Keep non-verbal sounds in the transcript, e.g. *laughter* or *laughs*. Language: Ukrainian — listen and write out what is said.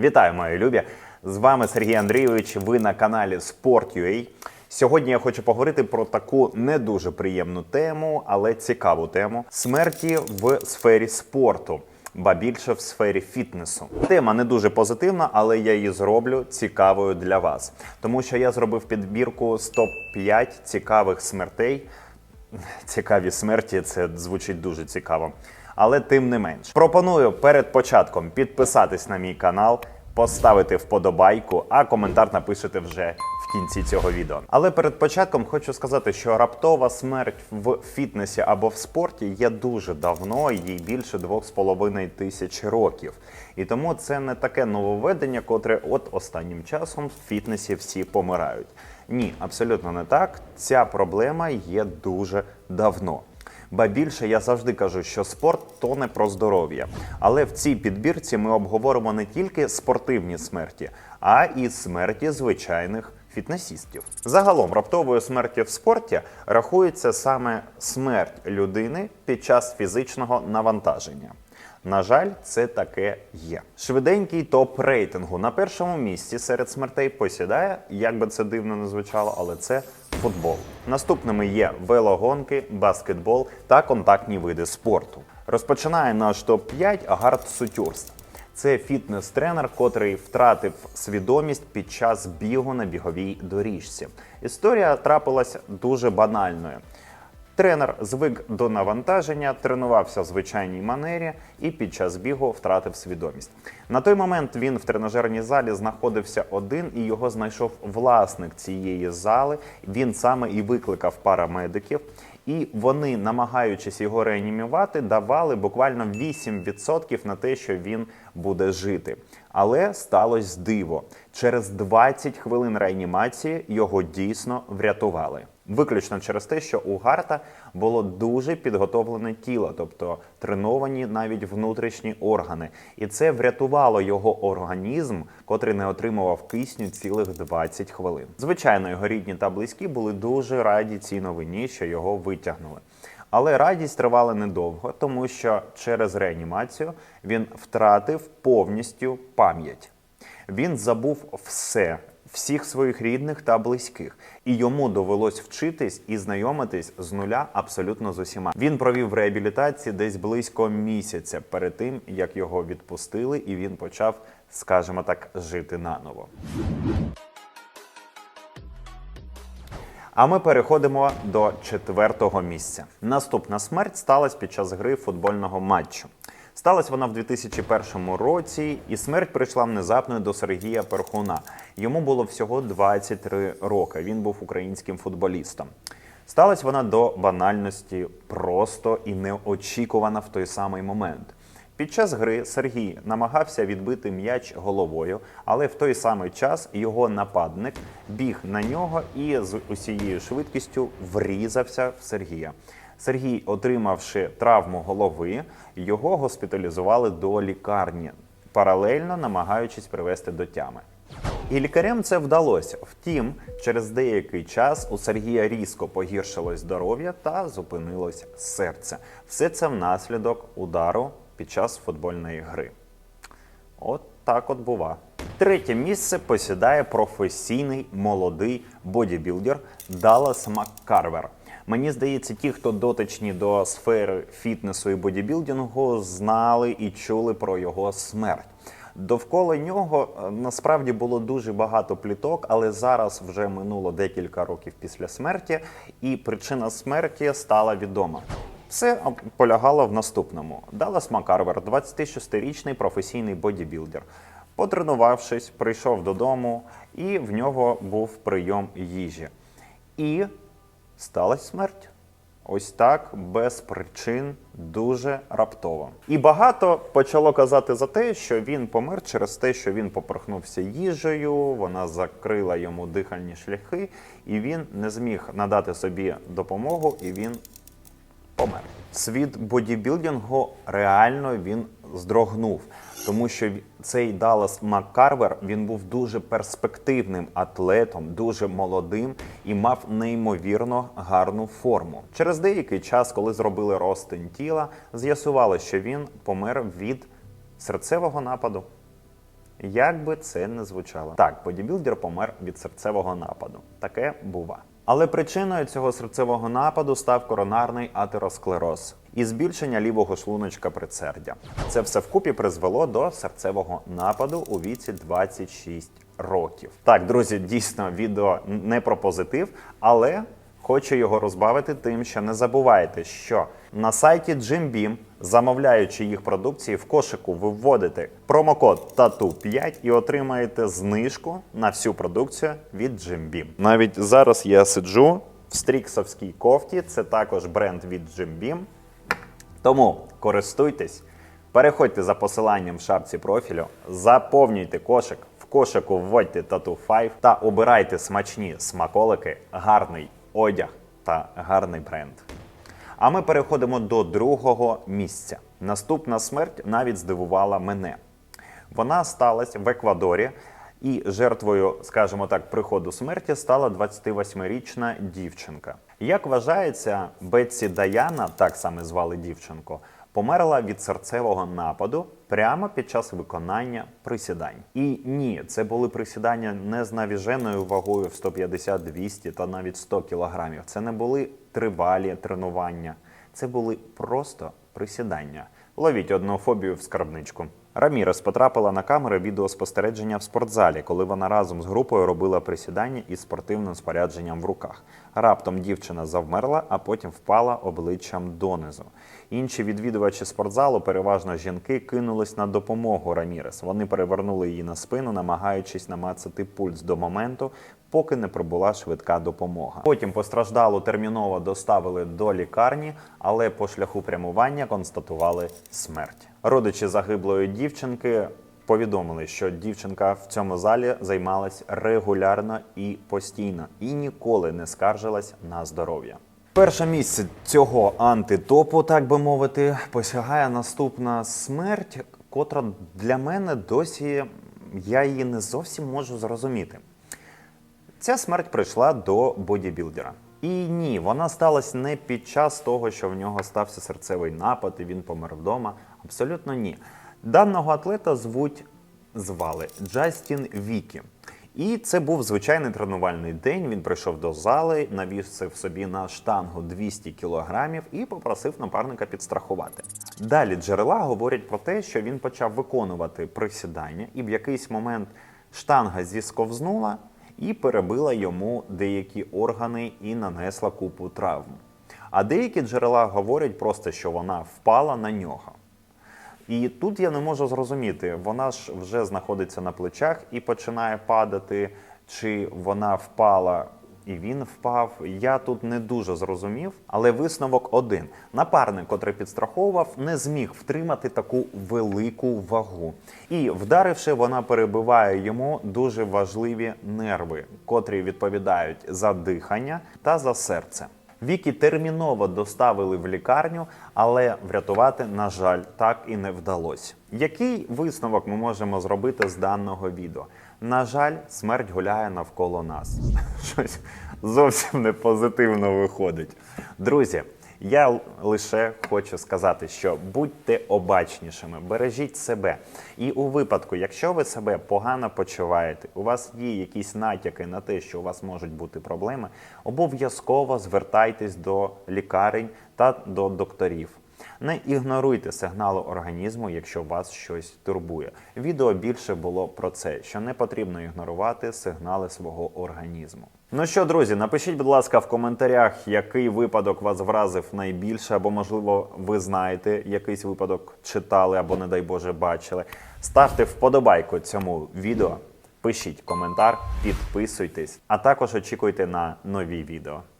Вітаю, мої любі! З вами Сергій Андрійович. Ви на каналі Sport.ua. Сьогодні я хочу поговорити про таку не дуже приємну тему, але цікаву тему смерті в сфері спорту. Ба більше в сфері фітнесу. Тема не дуже позитивна, але я її зроблю цікавою для вас. Тому що я зробив підбірку з топ-5 цікавих смертей. Цікаві смерті, це звучить дуже цікаво. Але тим не менш. Пропоную перед початком підписатись на мій канал, поставити вподобайку, а коментар напишете вже в кінці цього відео. Але перед початком хочу сказати, що раптова смерть в фітнесі або в спорті є дуже давно, їй більше 2,5 тисяч років. І тому це не таке нововведення, котре от останнім часом в фітнесі всі помирають. Ні, абсолютно не так. Ця проблема є дуже давно. Ба більше я завжди кажу, що спорт то не про здоров'я. Але в цій підбірці ми обговоримо не тільки спортивні смерті, а і смерті звичайних фітнесістів. Загалом раптовою смерті в спорті рахується саме смерть людини під час фізичного навантаження. На жаль, це таке є. Швиденький топ рейтингу на першому місці серед смертей посідає, як би це дивно не звучало, але це футбол. Наступними є велогонки, баскетбол та контактні види спорту. Розпочинає наш топ 5 Гард Сутюрс. Це фітнес-тренер, котрий втратив свідомість під час бігу на біговій доріжці. Історія трапилась дуже банальною. Тренер звик до навантаження, тренувався в звичайній манері і під час бігу втратив свідомість. На той момент він в тренажерній залі знаходився один і його знайшов власник цієї зали. Він саме і викликав парамедиків. І вони, намагаючись його реанімувати, давали буквально 8% на те, що він буде жити. Але сталося диво. Через 20 хвилин реанімації його дійсно врятували. Виключно через те, що у Гарта було дуже підготовлене тіло, тобто треновані навіть внутрішні органи, і це врятувало його організм, котрий не отримував кисню цілих 20 хвилин. Звичайно, його рідні та близькі були дуже раді цій новині, що його витягнули. Але радість тривала недовго, тому що через реанімацію він втратив повністю пам'ять. Він забув все, всіх своїх рідних та близьких, і йому довелось вчитись і знайомитись з нуля абсолютно з усіма. Він провів в реабілітації десь близько місяця перед тим, як його відпустили, і він почав, скажімо так, жити наново. А ми переходимо до четвертого місця. Наступна смерть сталася під час гри футбольного матчу. Сталася вона в 2001 році, і смерть прийшла внезапно до Сергія Перхуна. Йому було всього 23 роки. Він був українським футболістом. Сталася вона до банальності просто і неочікувана в той самий момент. Під час гри Сергій намагався відбити м'яч головою, але в той самий час його нападник біг на нього і з усією швидкістю врізався в Сергія. Сергій, отримавши травму голови, його госпіталізували до лікарні, паралельно намагаючись привести до тями. І лікарям це вдалося. Втім, через деякий час у Сергія різко погіршилось здоров'я та зупинилось серце. Все це внаслідок удару під час футбольної гри. От так от бува. Третє місце посідає професійний молодий бодібілдер Даллас Маккарвер. Мені здається, ті, хто дотичні до сфери фітнесу і бодібілдингу, знали і чули про його смерть. Довкола нього е, насправді було дуже багато пліток, але зараз вже минуло декілька років після смерті, і причина смерті стала відома. Все полягало в наступному: Даллас Макарвер, 26-річний професійний бодібілдер. Потренувавшись, прийшов додому, і в нього був прийом їжі. І сталася смерть. Ось так, без причин, дуже раптово. І багато почало казати за те, що він помер через те, що він поперхнувся їжею, вона закрила йому дихальні шляхи, і він не зміг надати собі допомогу, і він помер. Світ бодібілдингу реально він здрогнув, тому що цей Даллас Маккарвер він був дуже перспективним атлетом, дуже молодим і мав неймовірно гарну форму. Через деякий час, коли зробили розтин тіла, з'ясували, що він помер від серцевого нападу. Як би це не звучало. Так, бодібілдер помер від серцевого нападу. Таке бува. Але причиною цього серцевого нападу став коронарний атеросклероз і збільшення лівого шлуночка предсердя. Це все вкупі призвело до серцевого нападу у віці 26 років. Так, друзі, дійсно відео не про позитив, але Хочу його розбавити тим, що не забувайте, що на сайті Jim Beam, замовляючи їх продукції, в кошику ви вводите промокод TATU5 і отримаєте знижку на всю продукцію від Jim Beam. Навіть зараз я сиджу в стріксовській кофті, це також бренд від Jim Beam. Тому користуйтесь, переходьте за посиланням в шапці профілю, заповнюйте кошик, кошику вводьте Tattoo 5 та обирайте смачні смаколики, гарний одяг та гарний бренд. А ми переходимо до другого місця. Наступна смерть навіть здивувала мене. Вона сталася в Еквадорі, і жертвою, скажімо так, приходу смерті стала 28-річна дівчинка. Як вважається, Бетсі Даяна, так саме звали дівчинку, померла від серцевого нападу прямо під час виконання присідань. І ні, це були присідання не з навіженою вагою в 150, 200 та навіть 100 кілограмів. Це не були тривалі тренування, це були просто присідання. Ловіть одну фобію в скарбничку. Рамірес потрапила на камери відеоспостереження в спортзалі, коли вона разом з групою робила присідання із спортивним спорядженням в руках. Раптом дівчина завмерла, а потім впала обличчям донизу. Інші відвідувачі спортзалу, переважно жінки, кинулись на допомогу Рамірес. Вони перевернули її на спину, намагаючись намацати пульс до моменту, поки не прибула швидка допомога. Потім постраждалу терміново доставили до лікарні, але по шляху прямування констатували смерть. Родичі загиблої дівчинки повідомили, що дівчинка в цьому залі займалась регулярно і постійно, і ніколи не скаржилась на здоров'я. Перше місце цього антитопу, так би мовити, посягає наступна смерть, котра для мене досі я її не зовсім можу зрозуміти. Ця смерть прийшла до бодібілдера. І ні, вона сталася не під час того, що в нього стався серцевий напад і він помер вдома. Абсолютно ні. Даного атлета звуть звали Джастін Вікі. І це був звичайний тренувальний день. Він прийшов до зали, навісив собі на штангу 200 кілограмів і попросив напарника підстрахувати. Далі джерела говорять про те, що він почав виконувати присідання, і в якийсь момент штанга зісковзнула і перебила йому деякі органи і нанесла купу травм. А деякі джерела говорять просто, що вона впала на нього. І тут я не можу зрозуміти, вона ж вже знаходиться на плечах і починає падати, чи вона впала і він впав. Я тут не дуже зрозумів, але висновок один: напарник, котрий підстраховував, не зміг втримати таку велику вагу. І вдаривши, вона перебиває йому дуже важливі нерви, котрі відповідають за дихання та за серце. Вікі терміново доставили в лікарню, але врятувати, на жаль, так і не вдалося. Який висновок ми можемо зробити з даного відео? На жаль, смерть гуляє навколо нас. *laughs* Щось зовсім не позитивно виходить. Друзі, я лише хочу сказати, що будьте обачнішими, бережіть себе. І у випадку, якщо ви себе погано почуваєте, у вас є якісь натяки на те, що у вас можуть бути проблеми, обов'язково звертайтесь до лікарень та до докторів. Не ігноруйте сигнали організму, якщо вас щось турбує. Відео більше було про це, що не потрібно ігнорувати сигнали свого організму. Ну що, друзі, напишіть, будь ласка, в коментарях, який випадок вас вразив найбільше, або, можливо, ви знаєте, якийсь випадок читали або, не дай Боже, бачили. Ставте вподобайку цьому відео, пишіть коментар, підписуйтесь, а також очікуйте на нові відео.